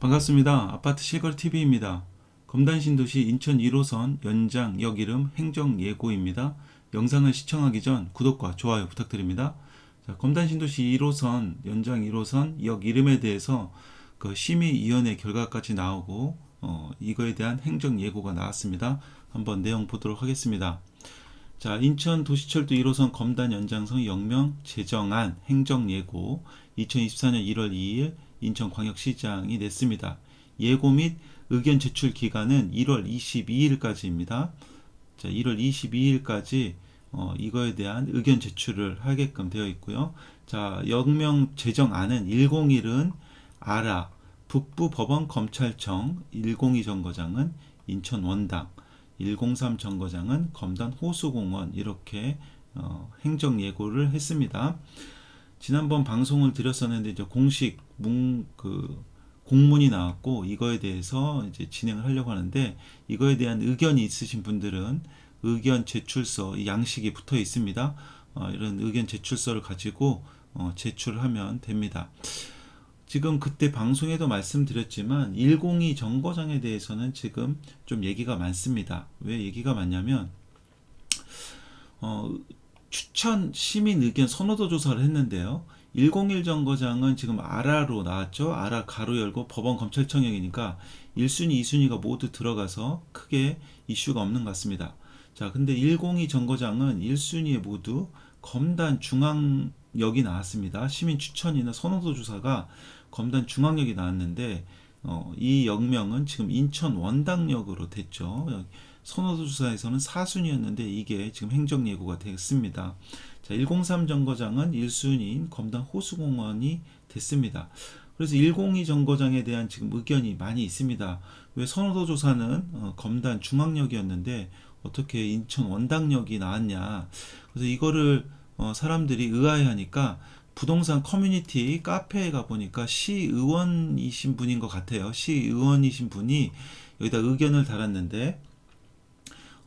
반갑습니다. 아파트 실거래 TV입니다. 검단 신도시 인천 1호선 연장 역 이름 행정 예고입니다. 영상을 시청하기 전 구독과 좋아요 부탁드립니다. 자, 검단 신도시 1호선 연장 1호선 역 이름에 대해서 그 심의위원회 결과까지 나오고 어, 이거에 대한 행정 예고가 나왔습니다. 한번 내용 보도록 하겠습니다. 자, 인천 도시철도 1호선 검단 연장선 역명 제정안 행정 예고 2024년 1월 2일 인천광역시장이 냈습니다. 예고 및 의견 제출 기간은 1월 22일까지입니다. 자, 1월 22일까지 어, 이거에 대한 의견 제출을 하게끔 되어 있고요. 자, 역명 제정안은 101은 아라 북부법원 검찰청 102 정거장은 인천 원당 103 정거장은 검단 호수공원 이렇게 어, 행정 예고를 했습니다. 지난번 방송을 드렸었는데 이제 공식 문 그 공문이 나왔고 이거에 대해서 이제 진행을 하려고 하는데 이거에 대한 의견이 있으신 분들은 의견 제출서 이 양식이 붙어 있습니다. 어, 이런 의견 제출서를 가지고 어, 제출하면 됩니다. 지금 그때 방송에도 말씀드렸지만 102 정거장에 대해서는 지금 좀 얘기가 많습니다. 왜 얘기가 많냐면 어, 추천 시민 의견 선호도 조사를 했는데요. 101 정거장은 지금 아라로 나왔죠. 아라 가로 열고 법원 검찰청역이니까 1순위, 2순위가 모두 들어가서 크게 이슈가 없는 것 같습니다. 자, 근데 102 정거장은 1순위에 모두 검단 중앙역이 나왔습니다. 시민 추천이나 선호도 조사가 검단 중앙역이 나왔는데 어, 이 역명은 지금 인천 원당역으로 됐죠. 선호도 조사에서는 4순위였는데 이게 지금 행정 예고가 됐습니다. 자, 103 정거장은 1순위인 검단 호수공원이 됐습니다. 그래서 102 정거장에 대한 지금 의견이 많이 있습니다. 왜 선호도 조사는 어, 검단 중앙역이었는데 어떻게 인천 원당역이 나왔냐. 그래서 이거를 어, 사람들이 의아해하니까 부동산 커뮤니티 카페에 가 보니까 시의원이신 분인 것 같아요. 시의원이신 분이 여기다 의견을 달았는데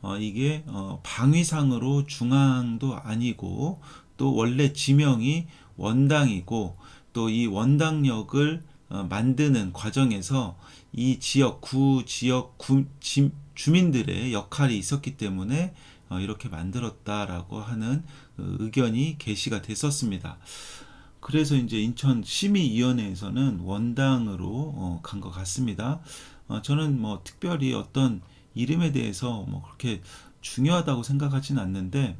어, 이게 어, 방위상으로 중앙도 아니고 또 원래 지명이 원당이고 또 이 원당역을 어, 만드는 과정에서 이 지역 구 지역 구, 지, 주민들의 역할이 있었기 때문에 어, 이렇게 만들었다라고 하는 그 의견이 게시가 됐었습니다. 그래서 이제 인천 심의위원회에서는 원당으로 어, 간것 같습니다. 어, 저는 뭐 특별히 어떤 이름에 대해서 뭐 그렇게 중요하다고 생각하진 않는데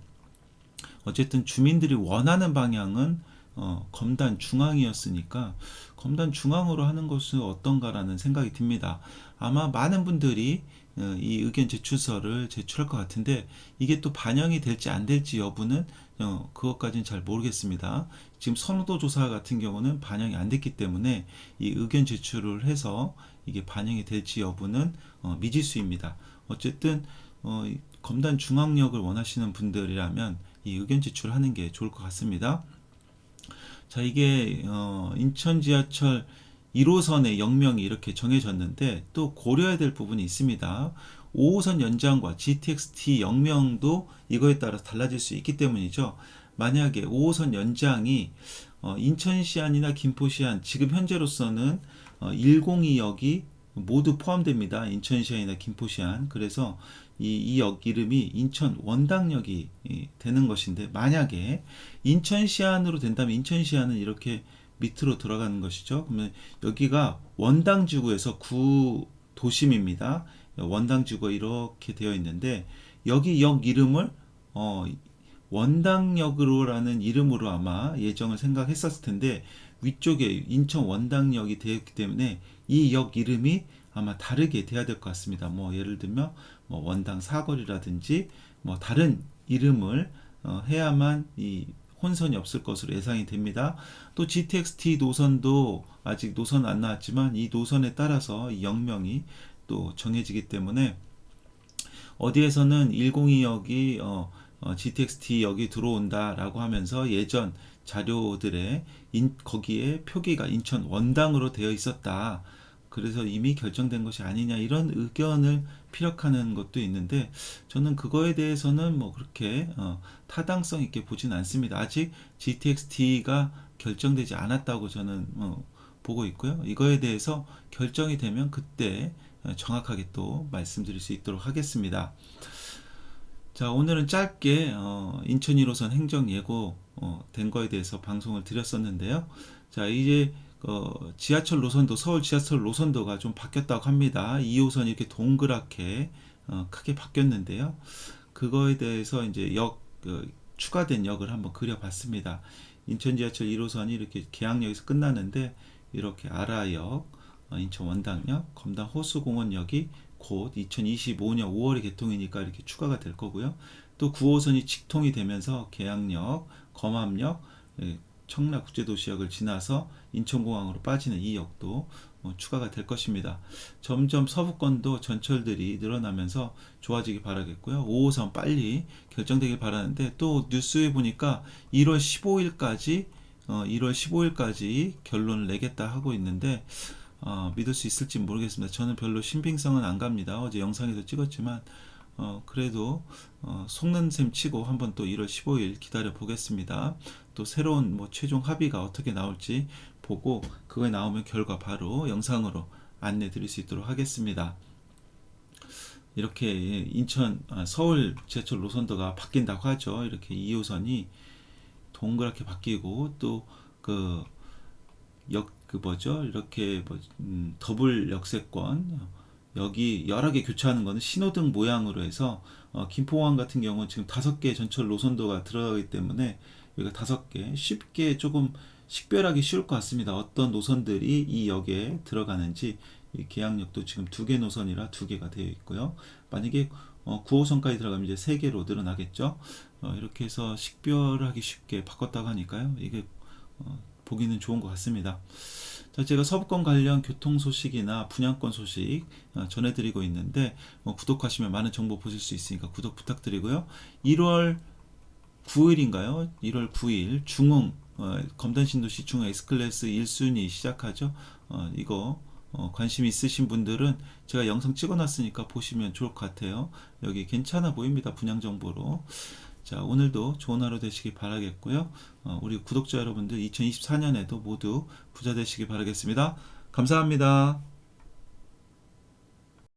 어쨌든 주민들이 원하는 방향은 어, 검단 중앙이었으니까 검단 중앙으로 하는 것은 어떤가라는 생각이 듭니다. 아마 많은 분들이 어, 이 의견 제출서를 제출할 것 같은데 이게 또 반영이 될지 안 될지 여부는 어, 그것까지는 잘 모르겠습니다. 지금 선호도 조사 같은 경우는 반영이 안 됐기 때문에 이 의견 제출을 해서 이게 반영이 될지 여부는 어, 미지수입니다. 어쨌든 어, 검단 중앙역을 원하시는 분들이라면 이 의견 제출하는 게 좋을 것 같습니다. 자 이게 어, 인천 지하철 1호선의 역명이 이렇게 정해졌는데 또 고려해야 될 부분이 있습니다. 5호선 연장과 GTX-T 역명도 이거에 따라 달라질 수 있기 때문이죠. 만약에 5호선 연장이 어, 인천시 안이나 김포시 안 지금 현재로서는 어, 102역이 모두 포함됩니다. 인천시안이나 김포시안. 그래서 이 역 이름이 인천 원당역이 되는 것인데 만약에 인천시안으로 된다면 인천시안은 이렇게 밑으로 들어가는 것이죠. 그러면 여기가 원당지구에서 구 도심입니다. 원당지구가 이렇게 되어 있는데 여기 역 이름을 어, 원당역으로라는 이름으로 아마 예정을 생각했었을 텐데 위쪽에 인천 원당역이 되었기 때문에 이 역 이름이 아마 다르게 돼야 될 것 같습니다. 뭐 예를 들면 뭐 원당 사거리라든지 뭐 다른 이름을 어, 해야만 이 혼선이 없을 것으로 예상이 됩니다. 또 GTX-T 노선도 아직 노선 안 나왔지만 이 노선에 따라서 이 역명이 또 정해지기 때문에 어디에서는 102역이 어, 어, GTX-T 역이 들어온다라고 하면서 예전 자료들에 인, 거기에 표기가 인천 원당으로 되어 있었다. 그래서 이미 결정된 것이 아니냐 이런 의견을 피력하는 것도 있는데 저는 그거에 대해서는 뭐 그렇게 어, 타당성 있게 보진 않습니다. 아직 GTX-T가 결정되지 않았다고 저는 어, 보고 있고요. 이거에 대해서 결정이 되면 그때 어, 정확하게 또 말씀드릴 수 있도록 하겠습니다. 자, 오늘은 짧게 어, 인천 1호선 행정 예고 어, 된 거에 대해서 방송을 드렸었는데요. 자, 이제 어, 지하철 노선도 서울 지하철 노선도가 좀 바뀌었다고 합니다. 2호선이 이렇게 동그랗게 어, 크게 바뀌었는데요. 그거에 대해서 이제 역 그, 추가된 역을 한번 그려봤습니다. 인천 지하철 1호선이 이렇게 계양역에서 끝나는데 이렇게 아라역, 어, 인천 원당역, 검단 호수공원역이 곧 2025년 5월에 개통이니까 이렇게 추가가 될 거고요. 또 9호선이 직통이 되면서 계양역, 검암역, 예, 청라 국제도시역을 지나서 인천공항으로 빠지는 이 역도 어, 추가가 될 것입니다. 점점 서부권도 전철들이 늘어나면서 좋아지길 바라겠고요. 5호선 빨리 결정되길 바라는데 또 뉴스에 보니까 1월 15일까지 어, 1월 15일까지 결론을 내겠다 하고 있는데 어, 믿을 수 있을지 모르겠습니다. 저는 별로 신빙성은 안 갑니다. 어제 영상에도 찍었지만 어, 그래도 어, 속는 셈 치고 한번 또 1월 15일 기다려 보겠습니다. 또 새로운 뭐 최종 합의가 어떻게 나올지 보고 그거에 나오면 결과 바로 영상으로 안내 드릴 수 있도록 하겠습니다. 이렇게 인천 아, 서울 지하철 노선도가 바뀐다고 하죠. 이렇게 2호선이 동그랗게 바뀌고 또그 역 그 뭐죠? 이렇게 뭐 음, 더블 역세권 여기 여러 개 교체하는 거는 신호등 모양으로 해서 어, 김포공항 같은 경우는 지금 다섯 개 전철 노선도가 들어가기 때문에 여기가 다섯 개 쉽게 조금 식별하기 쉬울 것 같습니다. 어떤 노선들이 이 역에 들어가는지 이 계양역도 지금 두 개 노선이라 두 개가 되어 있고요. 만약에 어, 9호선까지 들어가면 이제 세 개로 늘어나겠죠. 어, 이렇게 해서 식별하기 쉽게 바꿨다고 하니까요. 이게 어, 보기는 좋은 것 같습니다. 자, 제가 서부권 관련 교통 소식이나 분양권 소식 어, 전해드리고 있는데 뭐 구독하시면 많은 정보 보실 수 있으니까 구독 부탁드리고요. 1월 9일인가요? 1월 9일 중흥 어, 검단 신도시 중흥 S클래스 1순위 시작하죠. 어, 이거 어, 관심 있으신 분들은 제가 영상 찍어놨으니까 보시면 좋을 것 같아요. 여기 괜찮아 보입니다. 분양 정보로. 자, 오늘도 좋은 하루 되시기 바라겠고요. 어, 우리 구독자 여러분들 2024년에도 모두 부자 되시기 바라겠습니다. 감사합니다.